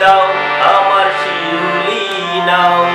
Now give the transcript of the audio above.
দাও আমার শিউলি নাও।